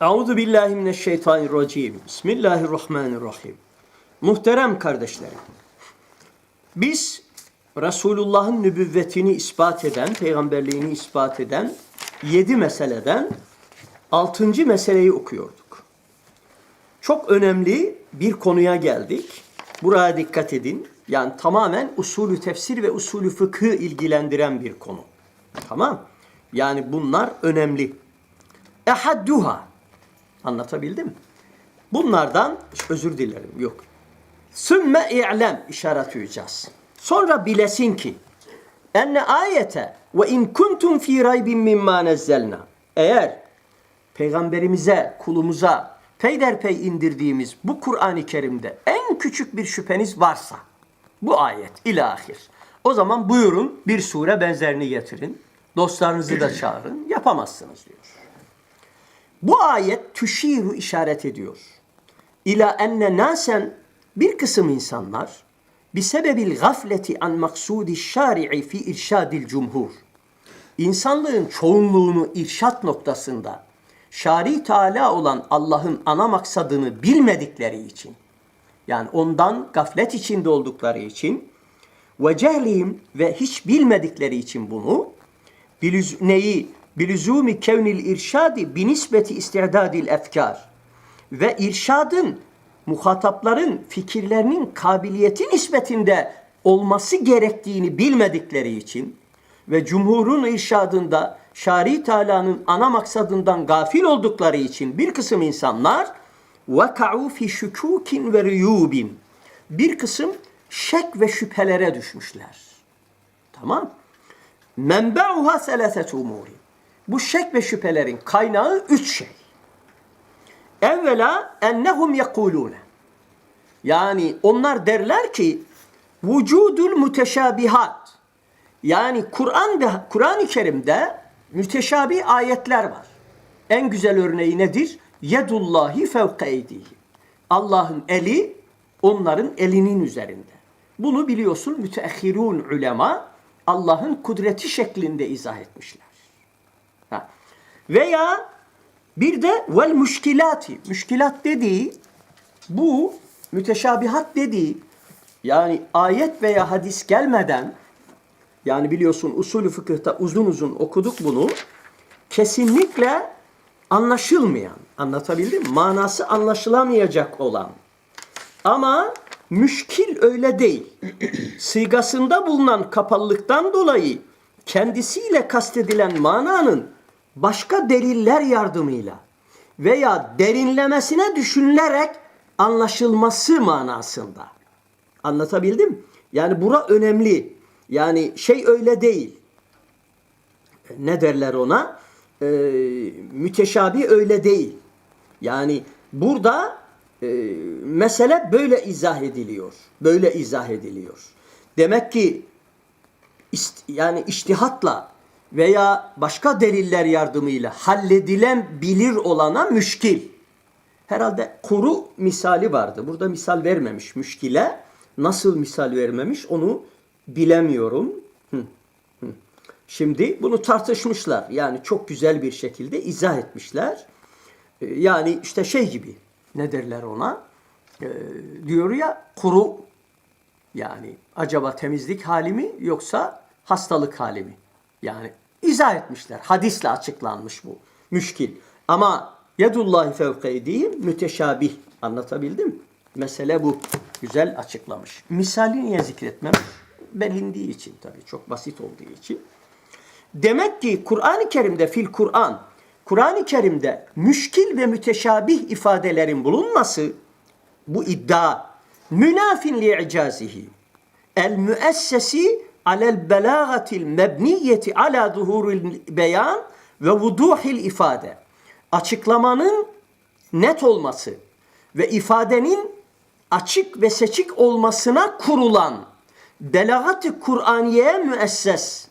Euzu billahi mineşşeytanirracim. Bismillahirrahmanirrahim. Muhterem kardeşlerim. Biz Resulullah'ın nübüvvetini ispat eden, peygamberliğini ispat eden yedi meseleden altıncı meseleyi okuyorduk. Çok önemli bir konuya geldik. Buraya dikkat edin. Yani tamamen usulü tefsir ve usulü fıkhı ilgilendiren bir konu. Tamam? Yani bunlar önemli. Ehadduha. Anlatabildim mi? Bunlardan özür dilerim yok. Sümme i'lem işaretiyeceğiz. Sonra bilesin ki enne ayete ve in kuntum fi raybin mimma nezzelna. Eğer peygamberimize, kulumuza peyderpey indirdiğimiz bu Kur'an-ı Kerim'de en küçük bir şüpheniz varsa bu ayet ilahir. O zaman buyurun bir sure benzerini getirin. Dostlarınızı da çağırın. Yapamazsınız diyor. Bu ayet tüşiru işaret ediyor. İla enne nasen bir kısım insanlar bi sebebil gafleti an maksudi şari'i fi irşadil cumhur. İnsanlığın çoğunluğunu irşat noktasında şari Teala olan Allah'ın ana maksadını bilmedikleri için yani ondan gaflet içinde oldukları için ve cehlihim ve hiç bilmedikleri için bunu bilüz, neyi bilüzumi kevnil irşadi binisbeti istidadil efkar ve irşadın muhatapların fikirlerinin kabiliyeti nispetinde olması gerektiğini bilmedikleri için ve cumhurun irşadında Şari Teala'nın ana maksadından gafil oldukları için bir kısım insanlar vaka'u fi şukukin ve riyubin bir kısım şek ve şüphelere düşmüşler. Tamam? Menba'uha selasetu umuri. Bu şek ve şüphelerin kaynağı üç şey. Evvela ennehum yekulune. Yani onlar derler ki vücudul müteşabihat. Yani Kur'an'da Kur'an-ı Kerim'de müteşabih ayetler var. En güzel örneği nedir? Yedullahi fevka eydihi. Allah'ın eli onların elinin üzerinde. Bunu biliyorsun müteahhirun ulema Allah'ın kudreti şeklinde izah etmişler. Veya bir de vel müşkilati. Müşkilat dediği bu müteşabihat dediği yani ayet veya hadis gelmeden yani biliyorsun usulü fıkıhta uzun uzun okuduk bunu. Kesinlikle anlaşılmayan, anlatabildim mi? Manası anlaşılamayacak olan. Ama müşkil öyle değil. Sigasında bulunan kapalılıktan dolayı kendisiyle kastedilen mananın başka deliller yardımıyla veya derinlemesine düşünülerek anlaşılması manasında. Anlatabildim? Yani bura önemli. Yani şey öyle değil. Ne derler ona? Ee, müteşabi öyle değil. Yani burada e, mesele böyle izah ediliyor. Böyle izah ediliyor. Demek ki ist, yani iştihatla veya başka deliller yardımıyla halledilen bilir olana müşkil. Herhalde kuru misali vardı. Burada misal vermemiş müşkile. Nasıl misal vermemiş onu bilemiyorum. Şimdi bunu tartışmışlar. Yani çok güzel bir şekilde izah etmişler. Ee, yani işte şey gibi ne derler ona? Ee, diyor ya kuru yani acaba temizlik hali mi yoksa hastalık hali mi? Yani izah etmişler. Hadisle açıklanmış bu. Müşkil. Ama yedullahi fevkeydiği müteşabih. Anlatabildim? Mesele bu. Güzel açıklamış. Misali niye zikretmem? Belindiği için tabii. Çok basit olduğu için. Demek ki Kur'an-ı Kerim'de fil Kur'an, Kur'an-ı Kerim'de müşkil ve müteşabih ifadelerin bulunması bu iddia münafin li'icazihi el müessesi alel belagatil mebniyeti ala zuhuril beyan ve vuduhil ifade açıklamanın net olması ve ifadenin açık ve seçik olmasına kurulan belagat-ı Kur'aniye müesses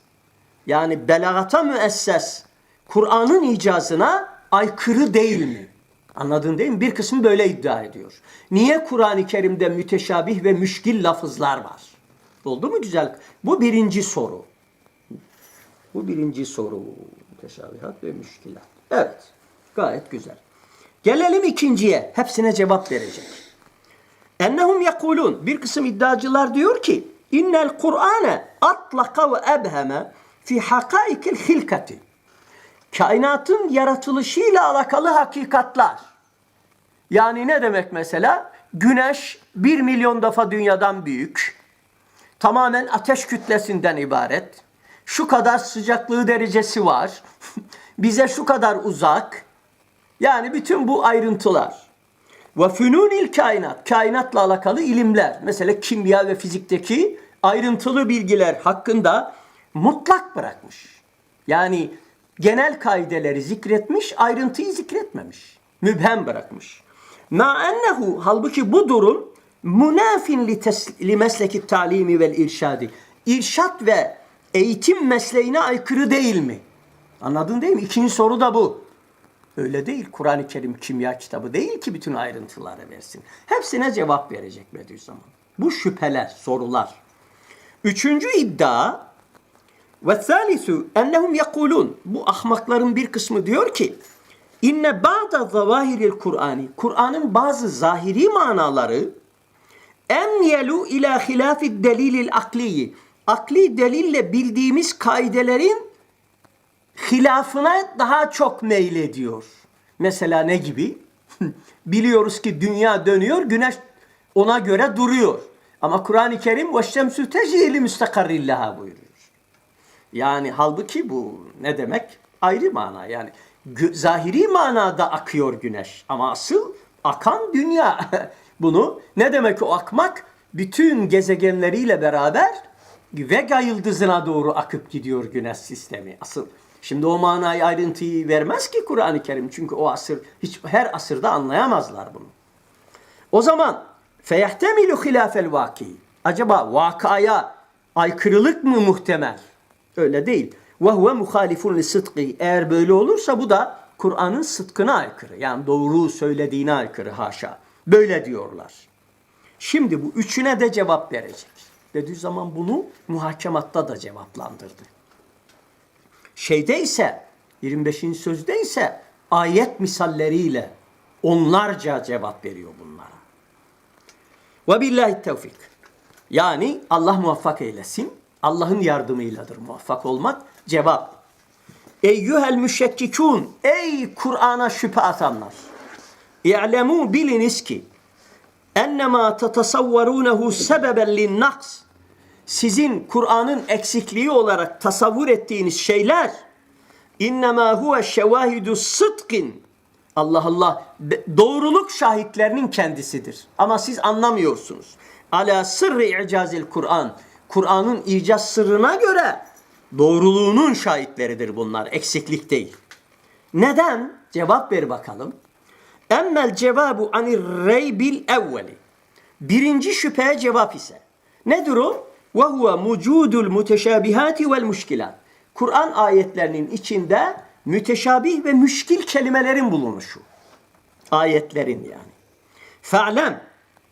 yani belagata müesses Kur'an'ın icazına aykırı değil mi? Anladın değil mi? Bir kısmı böyle iddia ediyor. Niye Kur'an-ı Kerim'de müteşabih ve müşkil lafızlar var? Oldu mu güzel? Bu birinci soru. Bu birinci soru. Müteşabihat ve müşkilat. Evet. Gayet güzel. Gelelim ikinciye. Hepsine cevap verecek. Ennehum yekulun. Bir kısım iddiacılar diyor ki innel Kur'ane atlaka ve ebheme fi hakaikil hilkati. Kainatın yaratılışıyla alakalı hakikatlar. Yani ne demek mesela? Güneş bir milyon defa dünyadan büyük. Tamamen ateş kütlesinden ibaret. Şu kadar sıcaklığı derecesi var. Bize şu kadar uzak. Yani bütün bu ayrıntılar. Ve fünunil kainat, kainatla alakalı ilimler. Mesela kimya ve fizikteki ayrıntılı bilgiler hakkında mutlak bırakmış. Yani genel kaideleri zikretmiş, ayrıntıyı zikretmemiş. Mübhem bırakmış. Ma ennehu halbuki bu durum münafin li, mesleki talimi vel irşadi. İrşat ve eğitim mesleğine aykırı değil mi? Anladın değil mi? İkinci soru da bu. Öyle değil. Kur'an-ı Kerim kimya kitabı değil ki bütün ayrıntıları versin. Hepsine cevap verecek Bediüzzaman. Bu şüpheler, sorular. Üçüncü iddia ve thalithu ennehum yekulun. Bu ahmakların bir kısmı diyor ki inne ba'da zavahiril Kur'ani Kur'an'ın bazı zahiri manaları emyelu ila hilafi delilil akliyi. Akli delille bildiğimiz kaidelerin hilafına daha çok meylediyor. Mesela ne gibi? Biliyoruz ki dünya dönüyor, güneş ona göre duruyor. Ama Kur'an-ı Kerim ve şemsü tecili müstakarrillaha buyuruyor. Yani halbuki bu ne demek? Ayrı mana yani. Zahiri manada akıyor güneş ama asıl akan dünya. Bunu ne demek o akmak? Bütün gezegenleriyle beraber Vega yıldızına doğru akıp gidiyor güneş sistemi. Asıl şimdi o manayı ayrıntıyı vermez ki Kur'an-ı Kerim. Çünkü o asır hiç her asırda anlayamazlar bunu. O zaman feyehtemilu hilafel vaki. Acaba vakaya aykırılık mı muhtemel? Öyle değil. Ve huve muhalifun li sıdkı. Eğer böyle olursa bu da Kur'an'ın sıdkına aykırı. Yani doğru söylediğine aykırı haşa. Böyle diyorlar. Şimdi bu üçüne de cevap verecek. Dediği zaman bunu muhakematta da cevaplandırdı. Şeyde ise 25. sözde ise ayet misalleriyle onlarca cevap veriyor bunlara. Ve billahi tevfik. Yani Allah muvaffak eylesin. Allah'ın yardımıyladır muvaffak olmak. Cevap. Eyyühel müşekkikun. Ey Kur'an'a şüphe atanlar. İ'lemû biliniz ki ennemâ tetasavvarunehu sebeben linnaks. Sizin Kur'an'ın eksikliği olarak tasavvur ettiğiniz şeyler innemâ huve şevahidu sıdkin. Allah Allah doğruluk şahitlerinin kendisidir. Ama siz anlamıyorsunuz. Ala sırrı icazil Kur'an. Kur'an'ın icaz sırrına göre doğruluğunun şahitleridir bunlar. Eksiklik değil. Neden? Cevap ver bakalım. Emmel cevabu anir reybil evveli. Birinci şüpheye cevap ise. Nedir o? Ve huve mucudul muteşabihati vel müşkilat. Kur'an ayetlerinin içinde müteşabih ve müşkil kelimelerin bulunuşu. Ayetlerin yani. Fe'lem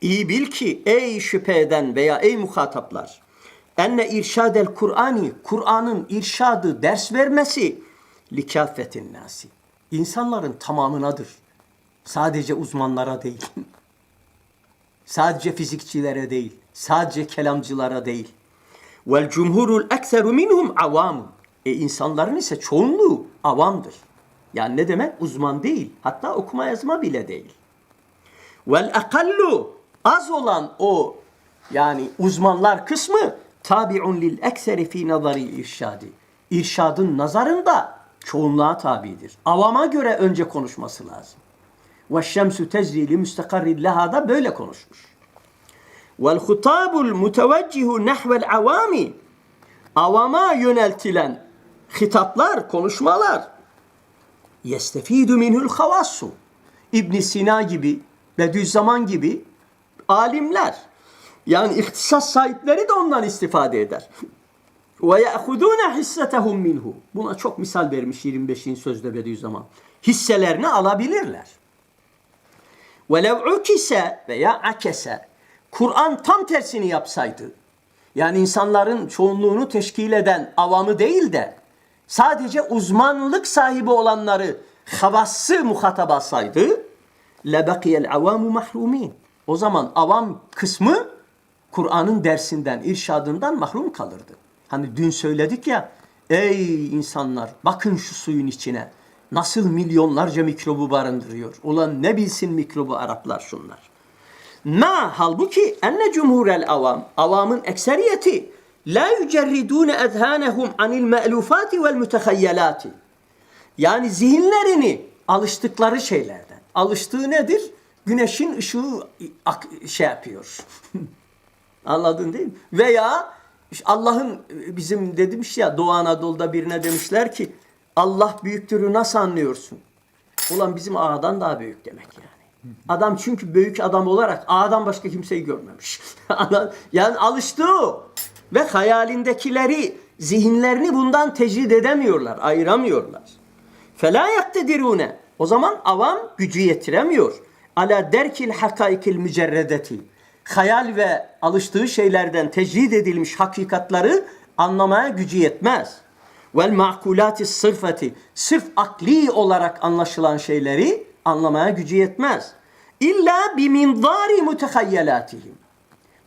iyi bil ki ey şüphe eden veya ey muhataplar enne irşadel Kur'ani Kur'an'ın irşadı ders vermesi likafetin nasi. İnsanların tamamınadır. Sadece uzmanlara değil. sadece fizikçilere değil. Sadece kelamcılara değil. Vel cumhurul ekseru minhum avamun. E insanların ise çoğunluğu avamdır. Yani ne demek? Uzman değil. Hatta okuma yazma bile değil. Vel akallu az olan o yani uzmanlar kısmı tabi'un lil ekseri fi nazari irşadi. İrşadın nazarında çoğunluğa tabidir. Avama göre önce konuşması lazım. Ve şemsu tecri li müstakarri leha da böyle konuşmuş. Vel hutabul muteveccihu nehvel avami avama yöneltilen hitaplar, konuşmalar yestefidu minhul havassu İbn Sina gibi, Bediüzzaman gibi alimler yani ihtisas sahipleri de ondan istifade eder. Ve ya'khuduna hissetehum minhu. Buna çok misal vermiş 25. sözde Bediüzzaman. Hisselerini alabilirler. Velev ukise veya akese. Kur'an tam tersini yapsaydı. Yani insanların çoğunluğunu teşkil eden avamı değil de sadece uzmanlık sahibi olanları havası muhatap alsaydı lebekiyel avamu mahrumin. O zaman avam kısmı Kur'an'ın dersinden, irşadından mahrum kalırdı. Hani dün söyledik ya, ey insanlar bakın şu suyun içine. Nasıl milyonlarca mikrobu barındırıyor. Ulan ne bilsin mikrobu Araplar şunlar. Ma halbuki enne cumhurel avam, avamın ekseriyeti la yücerridune ezhanehum anil me'lufati vel mütehayyelati. Yani zihinlerini alıştıkları şeylerden. Alıştığı nedir? Güneşin ışığı şey yapıyor. Anladın değil mi? Veya Allah'ın bizim demiş ya Doğu Anadolu'da birine demişler ki Allah büyüktürü nasıl anlıyorsun? Ulan bizim ağadan daha büyük demek yani. Adam çünkü büyük adam olarak ağadan başka kimseyi görmemiş. yani alıştı o. Ve hayalindekileri, zihinlerini bundan tecrid edemiyorlar, ayıramıyorlar. Fela yaktedirune. O zaman avam gücü yetiremiyor. Ala derkil hakaikil mücerredeti. Hayal ve alıştığı şeylerden tecrid edilmiş hakikatları anlamaya gücü yetmez. Vel makulati sırfati. Sırf akli olarak anlaşılan şeyleri anlamaya gücü yetmez. İlla biminzari mutehayyelâtihim.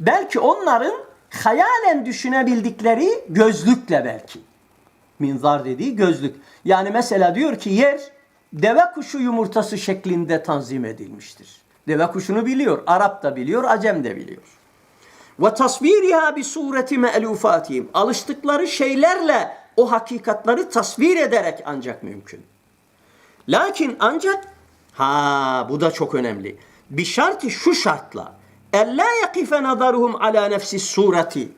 Belki onların hayalen düşünebildikleri gözlükle belki. Minzar dediği gözlük. Yani mesela diyor ki yer deve kuşu yumurtası şeklinde tanzim edilmiştir. Deve kuşunu biliyor. Arap da biliyor, Acem de biliyor. Ve tasviriha bi sureti me'lufatihim. Alıştıkları şeylerle o hakikatları tasvir ederek ancak mümkün. Lakin ancak ha bu da çok önemli. Bir şartı şu şartla. Ella yakife nazaruhum ala nefsi sureti.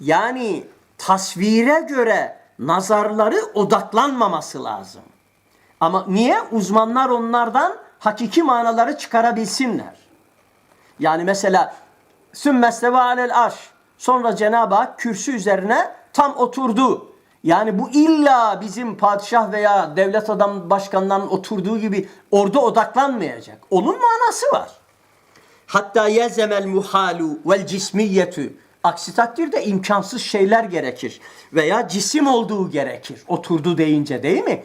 Yani tasvire göre nazarları odaklanmaması lazım. Ama niye? Uzmanlar onlardan hakiki manaları çıkarabilsinler. Yani mesela sümmesteve alel arş. Sonra Cenab-ı Hak kürsü üzerine tam oturdu. Yani bu illa bizim padişah veya devlet adam başkanlarının oturduğu gibi orada odaklanmayacak. Onun manası var. Hatta yezemel muhalu vel cismiyetü. Aksi takdirde imkansız şeyler gerekir. Veya cisim olduğu gerekir. Oturdu deyince değil mi?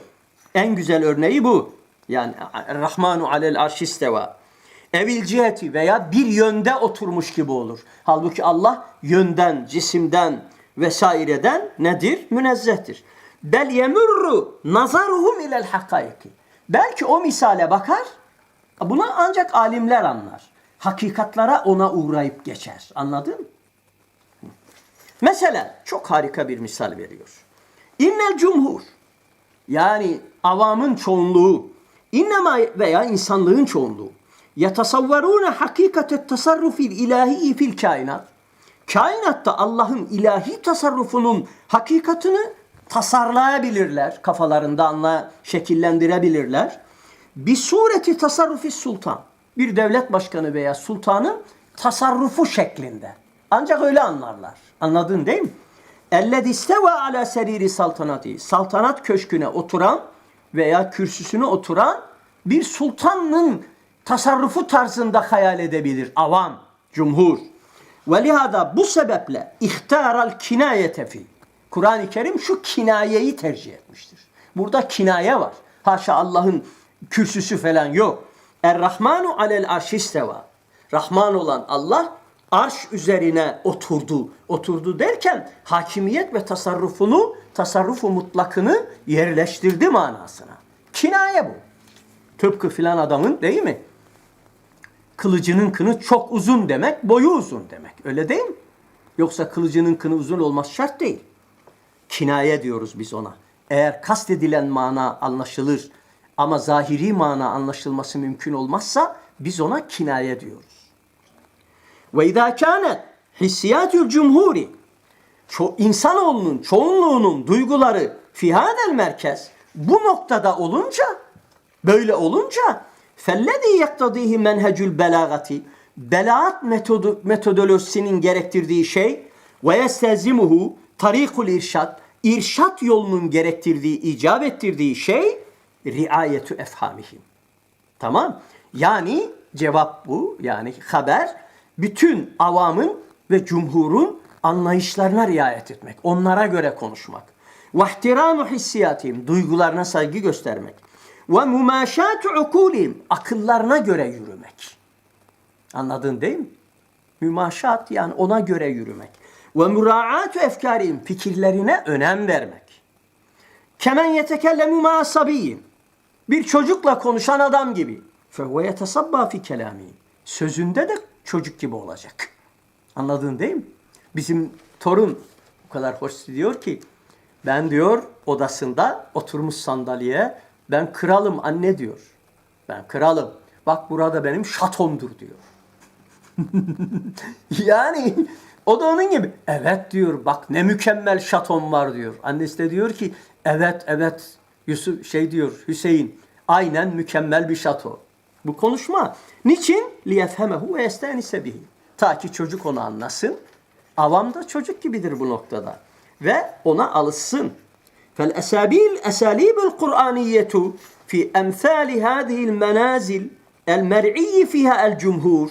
En güzel örneği bu. Yani Rahmanu alel arşisteva. Evil ciheti veya bir yönde oturmuş gibi olur. Halbuki Allah yönden, cisimden vesaireden nedir? Münezzehtir. Bel yemurru nazaruhum ilel hakayki. Belki o misale bakar, buna ancak alimler anlar. Hakikatlara ona uğrayıp geçer. Anladın? Mesela çok harika bir misal veriyor. İnnel cumhur yani avamın çoğunluğu innema veya insanlığın çoğunluğu yetasavvarune hakikatet tasarrufil ilahi fil kainat kainatta Allah'ın ilahi tasarrufunun hakikatını tasarlayabilirler. Kafalarında anla şekillendirebilirler. Bir sureti tasarrufi sultan. Bir devlet başkanı veya sultanın tasarrufu şeklinde. Ancak öyle anlarlar. Anladın değil mi? Ellezî isteva ala seriri saltanati. Saltanat köşküne oturan veya kürsüsüne oturan bir sultanın tasarrufu tarzında hayal edebilir. Avam, cumhur. Ve lihada bu sebeple ihtaral kinayete fi. Kur'an-ı Kerim şu kinayeyi tercih etmiştir. Burada kinaye var. Haşa Allah'ın kürsüsü falan yok. Er-Rahmanu alel arşisteva. Rahman olan Allah arş üzerine oturdu. Oturdu derken hakimiyet ve tasarrufunu, tasarrufu mutlakını yerleştirdi manasına. Kinaye bu. Tıpkı filan adamın değil mi? Kılıcının kını çok uzun demek, boyu uzun demek. Öyle değil mi? Yoksa kılıcının kını uzun olması şart değil. Kinaye diyoruz biz ona. Eğer kastedilen mana anlaşılır ama zahiri mana anlaşılması mümkün olmazsa biz ona kinaye diyoruz. Ve izâ kânet hissiyâtül cumhuri ço insanoğlunun çoğunluğunun duyguları fi hadel merkez bu noktada olunca böyle olunca fellezî yaktadîhi menhecül belâgati belaat metodu, metodolojisinin gerektirdiği şey yestezimuhu tarikul irşat irşat yolunun gerektirdiği, icap ettirdiği şey riayetü efhamihim. Tamam? Yani cevap bu. Yani haber bütün avamın ve cumhurun anlayışlarına riayet etmek. Onlara göre konuşmak. Ve ihtiramu hissiyatihim. Duygularına saygı göstermek. Ve mumaşatu ukulihim. Akıllarına göre yürümek. Anladın değil mi? Mümaşat yani ona göre yürümek. Ve muraatu efkarihim. Fikirlerine önem vermek. Kemen yetekellemu sabiyyin. Bir çocukla konuşan adam gibi. Fehuve yetesabba fi kelami. Sözünde de çocuk gibi olacak. Anladın değil mi? Bizim torun o kadar hoş diyor ki ben diyor odasında oturmuş sandalyeye ben kralım anne diyor. Ben kralım. Bak burada benim şatomdur diyor. yani o da onun gibi. Evet diyor bak ne mükemmel şatom var diyor. Annesi de diyor ki evet evet Yusuf şey diyor Hüseyin aynen mükemmel bir şato. Bu konuşma. Niçin? لِيَفْهَمَهُ وَيَسْتَانِسَ bihi. Ta ki çocuk onu anlasın. Avam da çocuk gibidir bu noktada. Ve ona alışsın. فالأسابيل أساليب القرآنية في أمثال هذه المنازل المرعي فيها الجمهور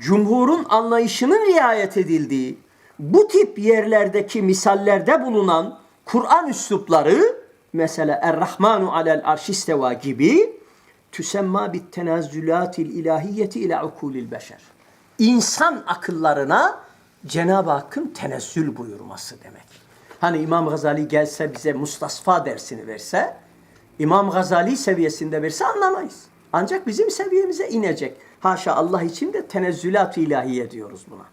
Cumhurun anlayışının riayet edildiği bu tip yerlerdeki misallerde bulunan Kur'an üslupları mesela Er-Rahmanu alel arşisteva gibi tüsemma bit tenazzülatil ilahiyeti ila ukulil beşer. İnsan akıllarına Cenab-ı Hakk'ın tenezzül buyurması demek. Hani İmam Gazali gelse bize mustasfa dersini verse, İmam Gazali seviyesinde verse anlamayız. Ancak bizim seviyemize inecek. Haşa Allah için de tenezzülat-ı ilahiye diyoruz buna.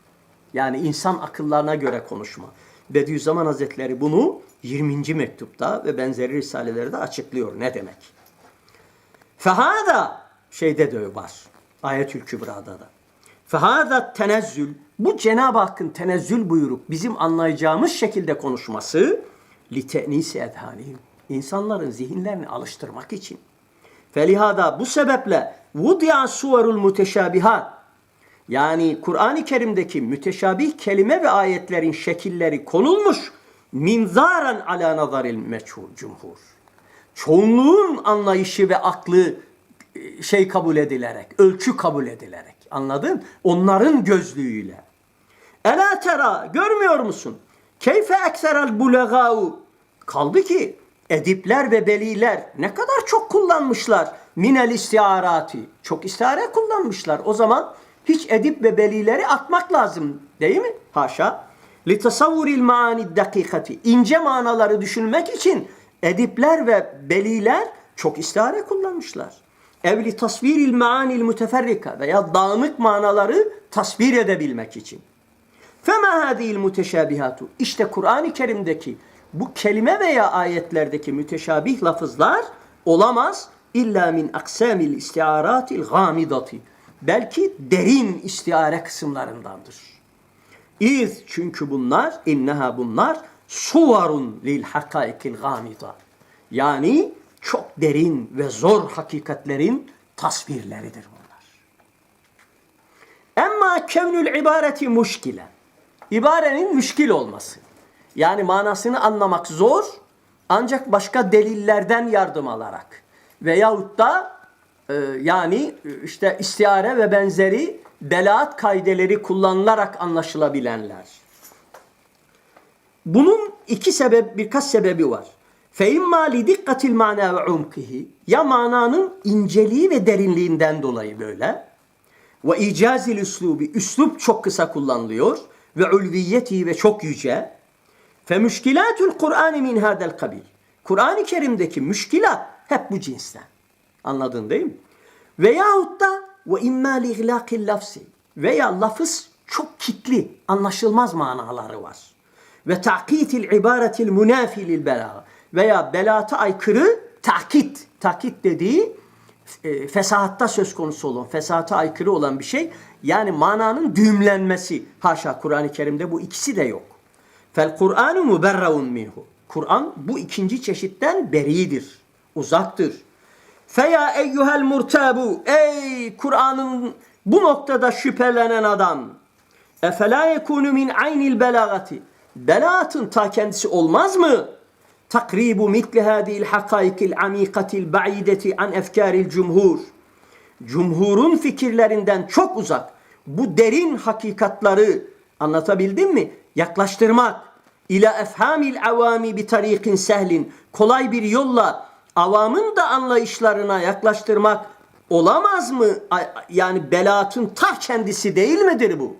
Yani insan akıllarına göre konuşma. Bediüzzaman Hazretleri bunu 20. mektupta ve benzeri risalelerde açıklıyor. Ne demek? Fehada şeyde de var. Ayetül Kübra'da da. Fehada tenezzül bu Cenab-ı Hakk'ın tenezzül buyurup bizim anlayacağımız şekilde konuşması li te'nisi edhanihim. İnsanların zihinlerini alıştırmak için. Felihada bu sebeple vudi'a suvarul muteşabihat yani Kur'an-ı Kerim'deki müteşabih kelime ve ayetlerin şekilleri konulmuş minzaran ala nazaril meçhul cumhur. Çoğunluğun anlayışı ve aklı e, şey kabul edilerek, ölçü kabul edilerek. Anladın? Onların gözlüğüyle. Ela tera görmüyor musun? Keyfe ekserel bulegâu. Kaldı ki edipler ve beliler ne kadar çok kullanmışlar minel istiarati. Çok istihare kullanmışlar. O zaman hiç edip ve belileri atmak lazım değil mi? Haşa. Li tasavvuril dakikati. İnce manaları düşünmek için edipler ve beliler çok istihare kullanmışlar. Evli tasviril maanil müteferrika veya dağınık manaları tasvir edebilmek için. Fema hadil muteşabihatu. İşte Kur'an-ı Kerim'deki bu kelime veya ayetlerdeki müteşabih lafızlar olamaz illa min aksamil istiaratil gamidati. Belki derin istiare kısımlarındandır. İz çünkü bunlar inneha bunlar suvarun lil hakaikil gamida. Yani çok derin ve zor hakikatlerin tasvirleridir bunlar. Emma kevnül ibareti muşkile. İbarenin müşkil olması. Yani manasını anlamak zor ancak başka delillerden yardım alarak veyahut da e, yani işte istiare ve benzeri belaat kaideleri kullanılarak anlaşılabilenler. Bunun iki sebep, birkaç sebebi var. فَاِمَّا لِدِقَّةِ الْمَعْنَى وَعُمْقِهِ Ya mananın inceliği ve derinliğinden dolayı böyle. Ve icazil üslubi, üslup çok kısa kullanılıyor. Ve ulviyeti ve çok yüce. Fe müşkilatul Kur'an min hadel kabil. Kur'an-ı Kerim'deki müşkilat hep bu cinsten. Anladın değil mi? Veyahut da ve imma li iglaqil lafzi. Veya lafız çok kitli, anlaşılmaz manaları var. Ve ta'kitil ibaretil munafi lil belaga. Veya belata aykırı takit. Takit dediği e, fesahatta söz konusu olan, fesahata aykırı olan bir şey. Yani mananın düğümlenmesi. Haşa Kur'an-ı Kerim'de bu ikisi de yok. Fel Kur'anu muberraun minhu. Kur'an bu ikinci çeşitten beridir. Uzaktır. Feya eyyuhel murtabu. Ey Kur'an'ın bu noktada şüphelenen adam. Efela yekunu min aynil belagati. Belaatın ta kendisi olmaz mı? Takribu mitli hadil hakaikil amikatil ba'ideti an efkaril cumhur. Cumhurun fikirlerinden çok uzak bu derin hakikatları anlatabildim mi? Yaklaştırmak ila efhamil avami bi tariqin sehlin kolay bir yolla avamın da anlayışlarına yaklaştırmak olamaz mı? Yani belaatın ta kendisi değil midir bu?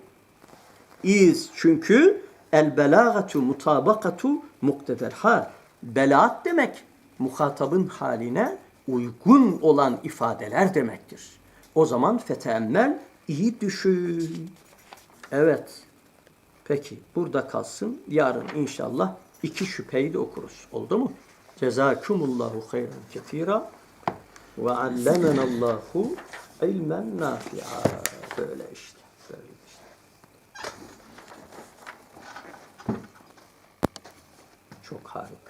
İz çünkü el belagatu mutabakatu muktedel hal. Belaat demek muhatabın haline uygun olan ifadeler demektir. O zaman feteemmel iyi düşün. Evet. Peki burada kalsın. Yarın inşallah iki şüpheyi de okuruz. Oldu mu? Cezakumullahu hayran kefira ve allemenallahu ilmen nafi'a. Böyle. Böyle işte. Çok harika.